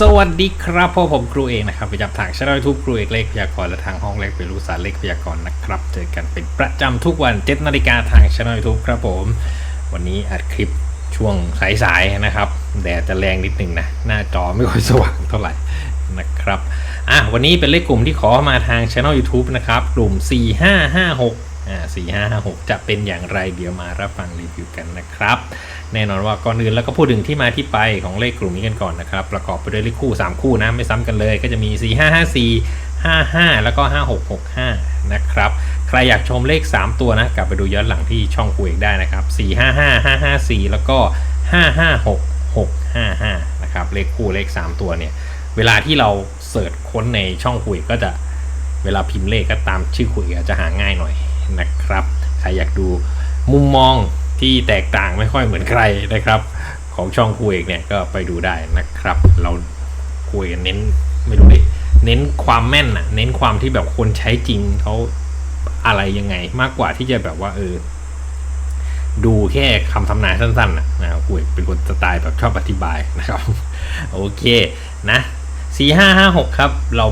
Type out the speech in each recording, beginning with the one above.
สวัสดีครับพ่อผมครูเองนะครับประจำทางช่องยูทูบครูเอกเลขพยากรณ์และทางห้องเลขเป็นรู้สารเลขพยากรณ์นะครับ เจอกันเป็นประจำทุกวัน7นาฬิกาทางช่องยูทูบครับผม วันนี้อัดคลิปช่วงสายๆนะครับ แดดจะแรงนิดหนึ่งนะ หน้าจอไม่ค่อยสว่างเท่าไหร่นะครับอะวันนี้เป็นเลขกลุ่มที่ขอมาทางช่อง YouTube นะครับ กลุ่ม 4556 อ่า4556จะเป็นอย่างไรเดี๋ยวมารับฟังรีวิวกันนะครับ แน่นอนว่าก่อนอื่นแล้วก็พูดถึงที่มาที่ไปของเลขกลุ่มนี้กันก่อนนะครับ ประกอบไปด้วยเลขคู่ 3 คู่นะไม่ซ้ำกันเลย ก็จะมี 4 5 5 4 5 5 แล้วก็ 5 6 6 5 นะครับ ใครอยากชมเลข 3 ตัวนะ กลับไปดูย้อนหลังที่ช่องคุยเอกได้นะครับ 4 5 5 5 5 4 แล้วก็ 5 5 6 6 5 5 นะครับเลขคู่เลข 3 ตัวเนี่ยเวลาที่เราเสิร์ชค้นในช่องคุยก็จะเวลาพิมพ์เลขก็ตามชื่อคุยอาจจะหาง่ายหน่อย นะครับใครอยากดูมุมมองที่แตกต่างไม่ค่อยเหมือนใครนะครับ ของช่องคุยเอกเนี่ยก็ไปดูได้นะครับ เราคุยกันเน้นไม่รู้ดิเน้นความแม่นอะเน้นความที่แบบคนใช้จริงเขาอะไรยังไง มากกว่าที่จะแบบว่าเออดูแค่คำทำนายสั้นๆนะนะคุยเป็นคนสไตล์แบบชอบอธิบายนะครับ โอเคนะสี่ห้าห้าหกครับ เรา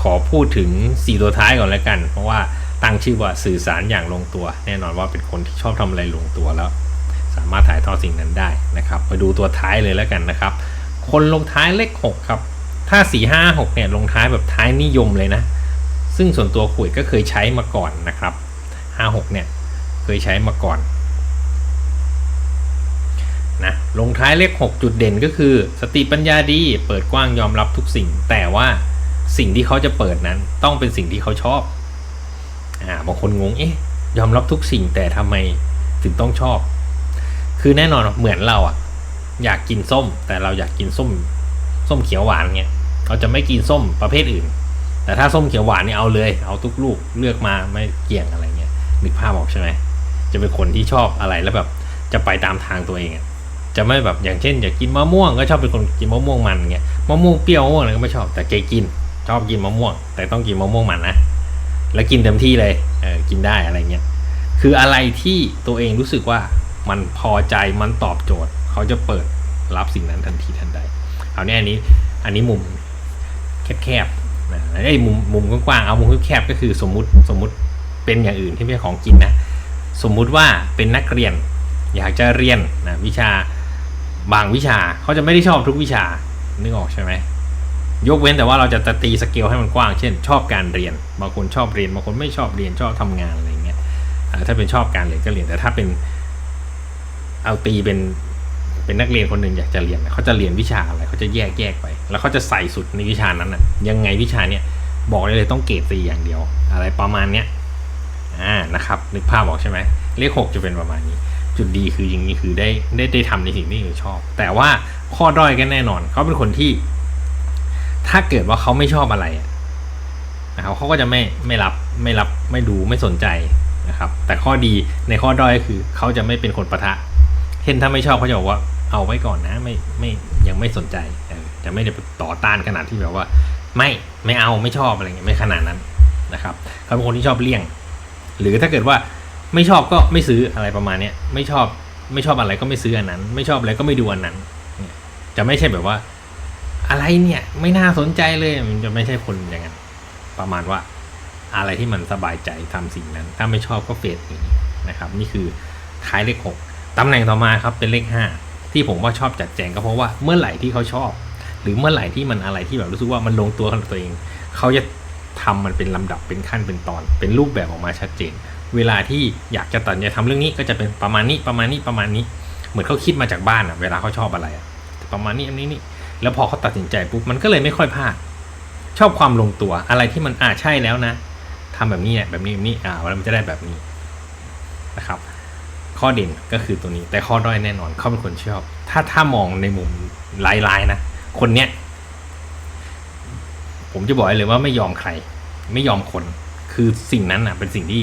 ขอพูดถึงสี่ตัวท้ายก่อนแล้วกัน เพราะว่า ตั้งชื่อว่าสื่อสารอย่างลงตัว แน่นอนว่าเป็นคนที่ชอบทำอะไรลงตัวแล้ว สามารถถ่ายทอดสิ่งนั้นได้นะครับมาดูตัวท้ายเลยแล้วกันนะครับ คนลงท้ายเลข6ครับถ้า 4 5 6เนี่ยลงท้ายแบบท้ายนิยมเลยนะ ซึ่งส่วนตัวขุยก็เคยใช้มาก่อนนะครับ 56เนี่ยเคยใช้มาก่อนนะลงท้ายเลข 6 จุดเด่นก็คือ สติปัญญาดี เปิดกว้างยอมรับทุกสิ่ง แต่ว่าสิ่งที่เขาจะเปิดนั้นต้องเป็นสิ่งที่เขาชอบ อ่าบางคนงงเอ๊ะยอมรับทุกสิ่งแต่ทำไมถึงต้องชอบ คือแน่นอนเหมือนเราอะอยากกินส้ม แต่เราอยากกินส้ม ส้มเขียวหวานเงี้ยเราจะไม่กินส้มประเภทอื่น แต่ถ้าส้มเขียวหวานนี่เอาเลย เอาทุกลูกเลือกมาไม่เกี่ยงอะไรเงี้ยนึกภาพออกใช่ไหมจะเป็นคนที่ชอบอะไรแล้วแบบจะไปตามทางตัวเองอะจะไม่แบบอย่างเช่นอยากกินมะม่วงก็ชอบเป็นคนกินมะม่วงมันเงี้ยมะม่วงเปรี้ยวมะม่วงอะไรก็ไม่ชอบแต่เกกิน ชอบกินมะม่วง แต่ต้องกินมะม่วงมันนะ แล้วกินเต็มที่เลยเออกินได้อะไรเงี้ยคืออะไรที่ตัวเองรู้สึกว่ามันพอใจมันตอบโจทย์ เขาจะเปิดรับสิ่งนั้นทันทีทันใดเอาเนี่ยอันนี้อันนี้มุมแคบๆนะไอ้มุมมุมกว้างๆเอามุมแคบๆก็คือสมมุติสมมุติเป็นอย่างอื่นที่ไม่ใช่ของกินนะสมมุติว่าเป็นนักเรียน อยากจะเรียนนะวิชาบางวิชาเขาจะไม่ได้ชอบทุกวิชานึกออกใช่ไหม ยกเว้นแต่ว่าเราจะตีสเกลให้มันกว้าง เช่น ชอบการเรียน บางคนชอบเรียน บางคนไม่ชอบเรียนชอบทำงานอะไรเงี้ยถ้าเป็นชอบการเรียนก็เรียน แต่ถ้าเป็นเอาตีเป็นเป็นนักเรียนคนหนึ่งอยากจะเรียนเขาจะเรียนวิชาอะไรเขาจะแยกแยกไป แล้วเขาจะใส่สุดในวิชานั้นน่ะ ยังไงวิชาเนี้ยบอกได้เลยต้องเกรดตีอย่างเดียว อะไรประมาณเนี้ยอ่านะครับนึกภาพออกใช่ไหมเลขหกจะเป็นประมาณนี้ จุดดีคืออย่างนี้คือได้ได้ได้ทำในสิ่งที่ตัวชอบ แต่ว่าข้อด้อยก็แน่นอนเขาเป็นคนที่ ถ้าเกิดว่าเขาไม่ชอบอะไรนะครับเขาก็จะไม่ไม่รับไม่รับไม่ดูไม่สนใจนะครับ แต่ข้อดีในข้อด้อยก็คือเขาจะไม่เป็นคนประทะ เช่นถ้าไม่ชอบเขาจะบอกว่าเอาไว้ก่อนนะไม่ไม่ยังไม่สนใจจะไม่ได้ต่อต้านขนาดที่แบบว่า ไม่ไม่เอาไม่ชอบอะไรเงี้ยไม่ขนาดนั้นนะครับเขาเป็นคนที่ชอบเลี่ยง หรือถ้าเกิดว่าไม่ชอบก็ไม่ซื้ออะไรประมาณเนี้ยไม่ชอบไม่ชอบอะไรก็ไม่ซื้ออันนั้น ไม่ชอบอะไรก็ไม่ดูอันนั้น จะไม่ใช่แบบว่า อะไรเนี่ย ไม่น่าสนใจเลยมันจะไม่ใช่คนอย่างนั้นประมาณว่าอะไรที่มันสบายใจทำสิ่งนั้น ถ้าไม่ชอบก็เฟดนีนะครับ นี่คือท้ายเลขหกตำแหน่งต่อมาครับเป็นเลขห้าที่ผมว่าชอบจัดแจงก็เพราะว่าเมื่อไหร่ที่เขาชอบ หรือเมื่อไหร่ที่มันอะไรที่แบบรู้สึกว่ามันลงตัวกับตัวเอง เขาจะทำมันเป็นลำดับเป็นขั้นเป็นตอน เป็นรูปแบบออกมาชัดเจน เวลาที่อยากจะตัดจะทำเรื่องนี้ก็จะเป็นประมาณนี้ประมาณนี้ประมาณนี้ เหมือนเขาคิดมาจากบ้านอะเวลาเขาชอบอะไรอะประมาณนี้อันนี้นี่ แล้วพอเขาตัดสินใจปุ๊บมันก็เลยไม่ค่อยพลาด ชอบความลงตัวอะไรที่มันอ่าใช่แล้วนะทำแบบนี้เนี่ยแบบนี้แบบนี้อ่าแล้วมันจะได้แบบนี้นะครับ ข้อเด่นก็คือตัวนี้ แต่ข้อด้อยแน่นอนเขาเป็นคนชอบ ถ้าถ้ามองในมุมลายๆนะคนเนี้ยผมจะบอกเลยว่าไม่ยอมใคร ไม่ยอมคน คือสิ่งนั้นอะ เป็นสิ่งที่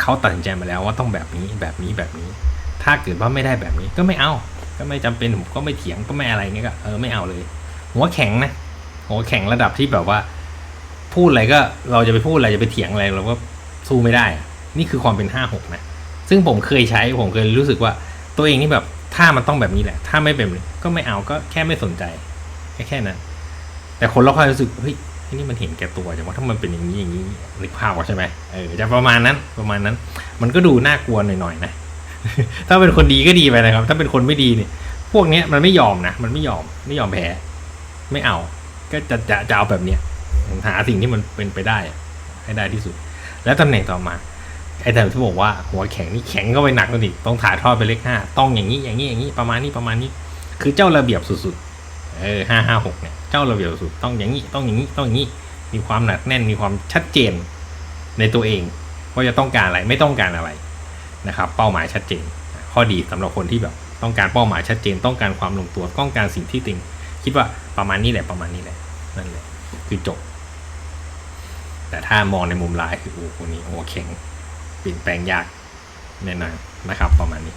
เขาตัดสินใจมาแล้วว่าต้องแบบนี้แบบนี้แบบนี้ ถ้าเกิดว่าไม่ได้แบบนี้ก็ไม่เอา ก็ไม่จำเป็นผมก็ไม่เถียงก็ไม่อะไรเงี้ยก็เออไม่เอาเลย หัวแข็งนะหัวแข็งระดับที่แบบว่า พูดอะไรก็เราจะไปพูดอะไรจะไปเถียงอะไรเราก็สู้ไม่ได้ นี่คือความเป็นห้าหกนะซึ่งผมเคยใช้ผมเคยรู้สึกว่า ตัวเองนี่แบบถ้ามันต้องแบบนี้แหละ ถ้าไม่แบบนี้ก็ไม่เอาก็แค่ไม่สนใจแค่แค่นั้นแต่คนเรอบข้างรู้สึกเฮ้ยนี่มันเห็นแก่ตัวจังว่าถ้ามันเป็นอย่างนี้อย่างนี้นึกภาพออกใช่ไหมเออจะประมาณนั้นประมาณนั้น มันก็ดูน่ากลัวหน่อยๆนะถ้าเป็นคนดีก็ดีไปนะครับ ถ้าเป็นคนไม่ดีเนี่ยพวกนี้มันไม่ยอมนะ มันไม่ยอมไม่ยอมแพ้ ไม่เอา ก็จะจะจะเอาแบบเนี้ยหาสิ่งที่มันเป็นไปได้ให้ได้ที่สุด แล้วตำแหน่งต่อมาไอ้แต่ที่บอกว่าหัวแข็งนี่แข็งก็ไปหนักแล้วดิต้องถ่ายทอดไปเลขห้าต้องอย่างนี้อย่างนี้อย่างนี้ประมาณนี้ประมาณนี้ คือเจ้าระเบียบสุดๆเออห้าห้าหกเนี่ยเจ้าระเบียบสุดต้องอย่างนี้ต้องอย่างนี้ต้องอย่างนี้มีความหนักแน่นมีความชัดเจนในตัวเองว่าจะต้องการอะไรไม่ต้องการอะไรนะครับ เป้าหมายชัดเจน ข้อดีสำหรับคนที่แบบต้องการเป้าหมายชัดเจน ต้องการความลงตัวต้องการสิ่งที่ติง คิดว่าประมาณนี้แหละประมาณนี้แหละนั่นแหละคือจบ แต่ถ้ามองในมุมร้ายคือโอ้คนนี้โอ้แข็งเปลี่ยนแปลงยากแน่นอนนะครับ ประมาณนี้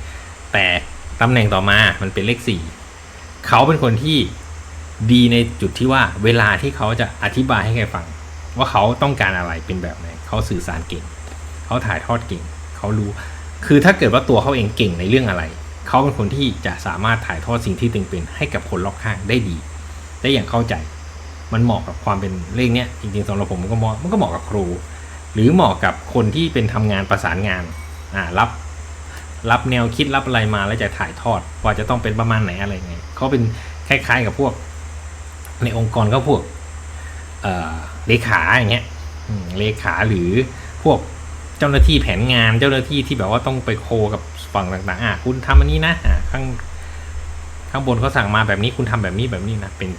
แต่ตำแหน่งต่อมามันเป็นเลขสี่เขาเป็นคนที่ดีในจุดที่ว่าเวลาที่เขาจะอธิบายให้ใครฟัง ว่าเขาต้องการอะไรเป็นแบบไหนเขาสื่อสารเก่ง เขาถ่ายทอดเก่ง เขารู้ คือถ้าเกิดว่าตัวเขาเองเก่งในเรื่องอะไร เขาเป็นคนที่จะสามารถถ่ายทอดสิ่งที่ตึงเป็นให้กับคนรอบข้างได้ดี ได้อย่างเข้าใจ มันเหมาะกับความเป็นเลขเนี้ยจริงๆสำหรับผมมันก็เหมาะมันก็เหมาะกับครู หรือเหมาะกับคนที่เป็นทำงานประสานงานอ่ารับ รับแนวคิดรับอะไรมาแล้วจะถ่ายทอดว่าจะต้องเป็นประมาณไหนอะไรไงเขาเป็นคล้าย ๆกับพวก ในองค์กรก็พวกเอ่อเลขาอย่างเงี้ยเลขาหรือพวก เจ้าหน้าที่แผนงานเจ้าหน้าที่ที่แบบว่าต้องไปโคกับฝั่งต่างๆอะคุณทำอันนี้นะอะข้างข้างบนเขาสั่งมาแบบนี้คุณทำแบบนี้แบบนี้นะเป็น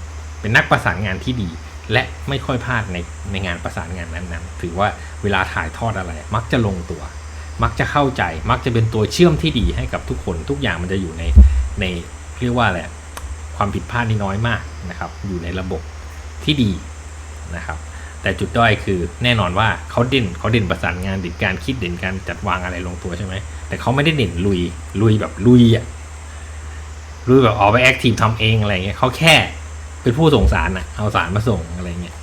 เป็นนักประสานงานที่ดี และไม่ค่อยพลาดในในงานประสานงานนั้นๆ ถือว่าเวลาถ่ายทอดอะไร มักจะลงตัว มักจะเข้าใจ มักจะเป็นตัวเชื่อมที่ดีให้กับทุกคนทุกอย่างมันจะอยู่ในในเรียกว่าอะไรอะความผิดพลาดนี่น้อยมากนะครับ อยู่ในระบบที่ดีนะครับ แต่จุดด้อยคือแน่นอนว่าเขาเด่นเขาเด่นประสานงานเด่นการคิดเด่นการจัดวางอะไรลงตัวใช่ไหมแต่เขาไม่ได้เด่นลุยลุยแบบลุยอะลุยแบบออกไปแอคทีฟทำเองอะไรเงี้ยเขาแค่เป็นผู้ส่งสารอะเอาสารมาส่งอะไรเงี้ย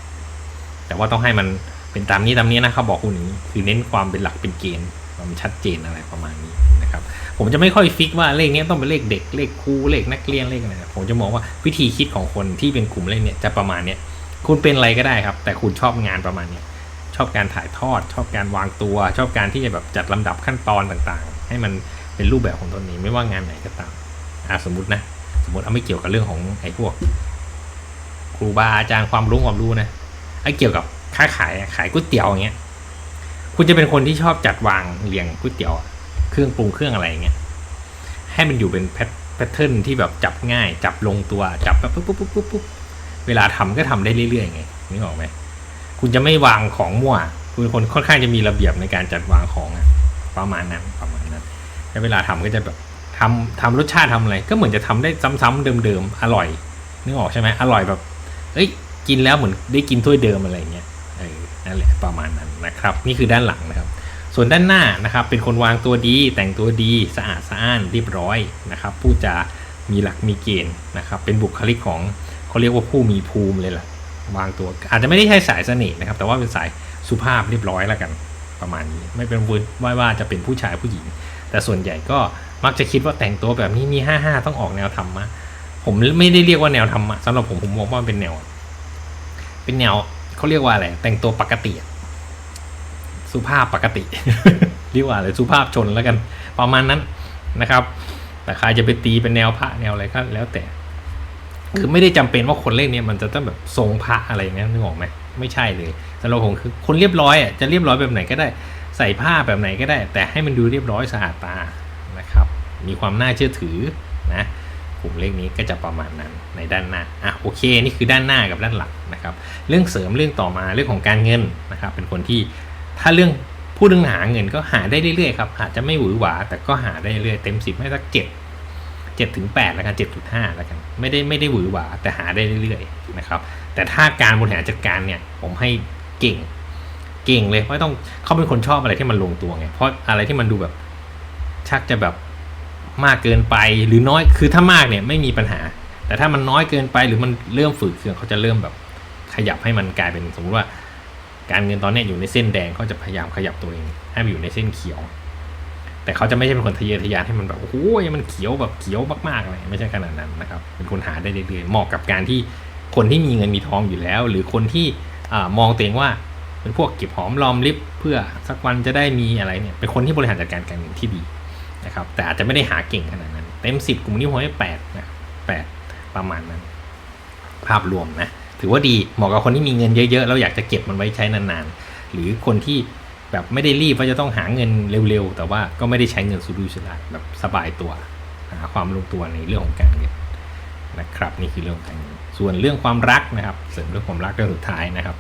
แต่ว่าต้องให้มันเป็นตามนี้ตามนี้นะเขาบอกคุณนี้คือเน้นความเป็นหลักเป็นเกณฑ์ความชัดเจนอะไรประมาณนี้นะครับ ผมจะไม่ค่อยฟิกว่าเลขนี้ต้องเป็นเลขเด็กเลขครูเลขนักเรียนเลขอะไรผมจะมองว่าวิธีคิดของคนที่เป็นกลุ่มเลขเนี่ยจะประมาณเนี้ย คุณเป็นอะไรก็ได้ครับ แต่คุณชอบงานประมาณนี้ชอบการถ่ายทอด ชอบการวางตัว ชอบการที่จะแบบจัดลำดับขั้นตอนต่างๆ ให้มันเป็นรูปแบบของตนเองไม่ว่างานไหนก็ตามอ่าสมมตินะสมมติเอาไม่เกี่ยวกับเรื่องของไอ้พวกครูบาอาจารย์ความรู้ความรู้นะไอ้เกี่ยวกับค้าขายขายก๋วยเตี๋ยวอย่างเงี้ยคุณจะเป็นคนที่ชอบจัดวางเรียงก๋วยเตี๋ยว เครื่องปรุงเครื่องอะไรอย่างเงี้ยให้มันอยู่เป็นแพทเทิร์นที่แบบจับง่าย จับลงตัวจับแบบปุ๊บปุ๊บปุ๊บปุ๊บ เวลาทำก็ทำได้เรื่อยๆไงนึกออกไหมคุณจะไม่วางของมั่ว คุณคนค่อนข้างจะมีระเบียบในการจัดวางของอะประมาณนั้นประมาณนั้นแล้วเวลาทำก็จะแบบทำทำรสชาติทำอะไร ก็เหมือนจะทำได้ซ้ำๆเดิมๆอร่อยนึกออกใช่ไหมอร่อยแบบ เอ้ย กินแล้วเหมือนได้กินถ้วยเดิมอะไรเงี้ยเออนั่นแหละประมาณนั้นนะครับ นี่คือด้านหลังนะครับ ส่วนด้านหน้านะครับ เป็นคนวางตัวดี แต่งตัวดีสะอาดสะอ้านเรียบร้อยนะครับพูดจามีหลักมีเกณฑ์นะครับ เป็นบุคลิกของ เขาเรียกว่าผู้มีภูมิเลยล่ะวางตัว อาจจะไม่ได้ใช่สายเสน่ห์นะครับ แต่ว่าเป็นสายสุภาพเรียบร้อยแล้วกัน ประมาณนี้ ไม่เป็นวนว่าว่าจะเป็นผู้ชายผู้หญิง แต่ส่วนใหญ่ก็มักจะคิดว่าแต่งตัวแบบนี้มีห้าห้าต้องออกแนวธรรมะผมไม่ได้เรียกว่าแนวธรรมะสำหรับผมผมมองว่ามันเป็นแนว เป็นแนวเขาเรียกว่าอะไร แต่งตัวปกติ สุภาพปกติเรียกว่าอะไรสุภาพชนแล้วกัน ประมาณนั้นนะครับ แต่ใครจะไปตีเป็นแนวพระแนวอะไรก็แล้วแต่ คือไม่ได้จำเป็นว่าคนเล่นเนี่ยมันจะต้องแบบทรงพระอะไรอย่างเงี้ยนึกออกไหมไม่ใช่เลยสำหรับผมคือคนเรียบร้อยอะจะเรียบร้อยแบบไหนก็ได้ใส่ผ้าแบบไหนก็ได้ แต่ให้มันดูเรียบร้อยสะอาดตานะครับ มีความน่าเชื่อถือนะกลุ่มเลขนี้ก็จะประมาณนั้นในด้านหน้าอะโอเคนี่คือด้านหน้ากับด้านหลังนะครับ เรื่องเสริมเรื่องต่อมาเรื่องของการเงินนะครับ เป็นคนที่ถ้าเรื่องพูดเรื่องหาเงินก็หาได้เรื่อยๆครับอาจจะไม่หวือหวาแต่ก็หาได้เรื่อยเต็มสิบให้สักเจ็ด เจ็ดถึงแปดแล้วกันเจ็ดจุดห้าแล้วกันไม่ได้ไม่ได้หวือหวาแต่หาได้เรื่อยๆนะครับแต่ถ้าการบริหารจัดการเนี่ยผมให้เก่งเก่งเลยเพราะต้องเขาเป็นคนชอบอะไรที่มันลงตัวไงเพราะอะไรที่มันดูแบบชักจะแบบมากเกินไปหรือน้อยคือถ้ามากเนี่ยไม่มีปัญหา แต่ถ้ามันน้อยเกินไปหรือมันเริ่มฝืดเคืองเขาจะเริ่มแบบขยับให้มันกลายเป็นสมมติว่า การเงินตอนนี้อยู่ในเส้นแดงเขาจะพยายามขยับตัวเองให้มันอยู่ในเส้นเขียว แต่เขาจะไม่ใช่เป็นคนทะเยอทะยานให้มันแบบโอ้โหมันเขียวแบบเขียวมากๆอะไรไม่ใช่ขนาดนั้นนะครับเป็นคนหาได้เรื่อยๆเหมาะกับการที่คนที่มีเงินมีทองอยู่แล้ว หรือคนที่อมองตัวเองว่าเป็นพวกเก็บหอมรอมริบเพื่อสักวันจะได้มีอะไรเนี่ยเป็นคนที่บริหารจัดการการเงินที่ดีนะครับแต่อาจจะไม่ได้หาเก่งขนาดนั้น เต็มสิบกลุ่มนี้ผมให้แปดนะแปดประมาณนั้น ภาพรวมนะถือว่าดีเหมาะกับคนที่มีเงินเยอะๆแล้วอยากจะเก็บมันไว้ใช้นานๆ หรือคนที่ แบบไม่ได้รีบว่าจะต้องหาเงินเร็วๆ แต่ว่าก็ไม่ได้ใช้เงินสุรุ่ยสุร่ายแบบสบายตัว หาความลงตัวในเรื่องของการเงินนะครับนี่คือเรื่องการเงินส่วนเรื่องความรักนะครับ เสริมเรื่องความรักเรื่องสุดท้ายนะครับ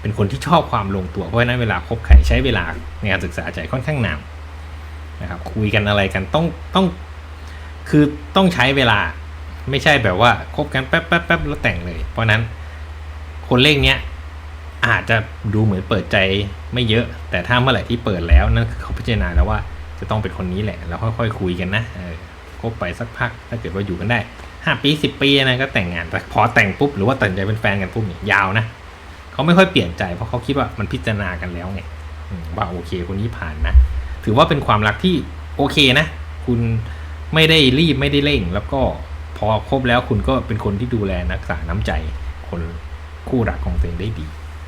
เป็นคนที่ชอบความลงตัวเพราะฉะนั้นเวลาคบใครใช้เวลาในการศึกษาใจค่อนข้างนานนะครับคุยกันอะไรกันต้องต้องคือต้องใช้เวลาไม่ใช่แบบว่าคบกันแป๊บแป๊บแป๊บแล้วแต่งเลย เพราะฉะนั้นคนเลขเนี้ย อาจจะดูเหมือนเปิดใจไม่เยอะ แต่ถ้าเมื่อไหร่ที่เปิดแล้วนั่นคือเขาพิจารณาแล้วว่าจะต้องเป็นคนนี้แหละ แล้วค่อยๆคุยกันนะคบไปสักพัก ถ้าเกิดว่าอยู่กันได้ห้าปีสิบปีนะก็แต่งงานแต่พอแต่งปุ๊บหรือว่าตัดใจเป็นแฟนกันปุ๊บเนี่ยยาวนะเขาไม่ค่อยเปลี่ยนใจเพราะเขาคิดว่ามันพิจารณากันแล้วไงว่าโอเคคนนี้ผ่านนะถือว่าเป็นความรักที่โอเคนะ คุณไม่ได้รีบไม่ได้เร่ง แล้วก็พอครบแล้วคุณก็เป็นคนที่ดูแลรักษาน้ำใจคนคู่รักของตัวเองได้ดี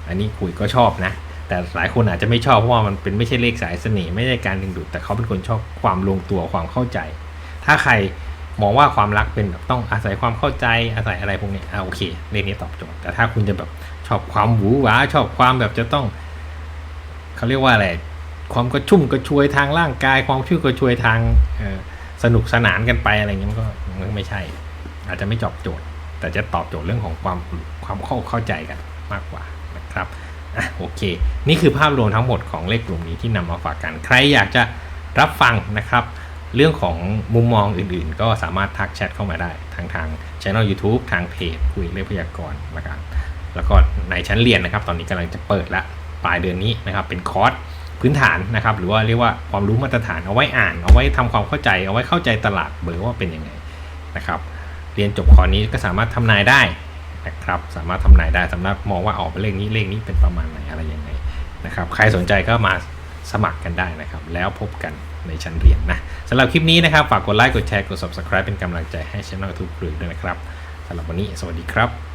อันนี้คุยก็ชอบนะ แต่หลายคนอาจจะไม่ชอบเพราะว่ามันเป็นไม่ใช่เลขสายเสน่ห์ไม่ใช่การดึงดูดแต่เขาเป็นคนชอบความลงตัวความเข้าใจ ถ้าใครมองว่าความรักเป็นแบบต้องอาศัยความเข้าใจอาศัยอะไรพวกนี้อ่าโอเคเลขนี้ตอบโจทย์แต่ถ้าคุณจะแบบชอบความหวือหวาชอบความแบบจะต้องเขาเรียกว่าอะไรความกระชุ่มกระชวยทางร่างกาย ความชุ่มกระชวยทางสนุกสนานกันไปอะไรเงี้ยมันก็มันก็ไม่ใช่ อาจจะไม่ตอบโจทย์ แต่จะตอบโจทย์เรื่องของความความเข้าเข้าใจกันมากกว่า นะครับอะโอเค นี่คือภาพรวมทั้งหมดของเลขกลุ่มนี้ที่นำมาฝากกัน ใครอยากจะรับฟังนะครับ เรื่องของมุมมองอื่นๆ ก็สามารถทักแชทเข้ามาได้ ทางทางช่อง YouTube ทางเพจคุยเลขพยากรณ์แล้วกันแล้วก็ในชั้นเรียนนะครับ ตอนนี้กำลังจะเปิดละปลายเดือนนี้นะครับ เป็นคอร์สพื้นฐานนะครับ หรือว่าเรียกว่าความรู้มาตรฐานเอาไว้อ่าน เอาไว้ทำความเข้าใจ เอาไว้เข้าใจตลาดเบอร์ว่าเป็นยังไงนะครับ เรียนจบคอร์สนี้ก็สามารถทำนายได้ นะครับ สามารถทำนายได้สำหรับมองว่าออกเป็นเลขนี้เลขนี้เป็นประมาณไหนอะไรยังไงนะครับ ใครสนใจก็มาสมัครกันได้นะครับ แล้วพบกันในชั้นเรียนนะสำหรับคลิปนี้นะครับ ฝากกดไลค์กดแชร์กด subscribe เป็นกำลังใจให้ช่อง YouTube ครูด้วยนะครับสำหรับวันนี้สวัสดีครับ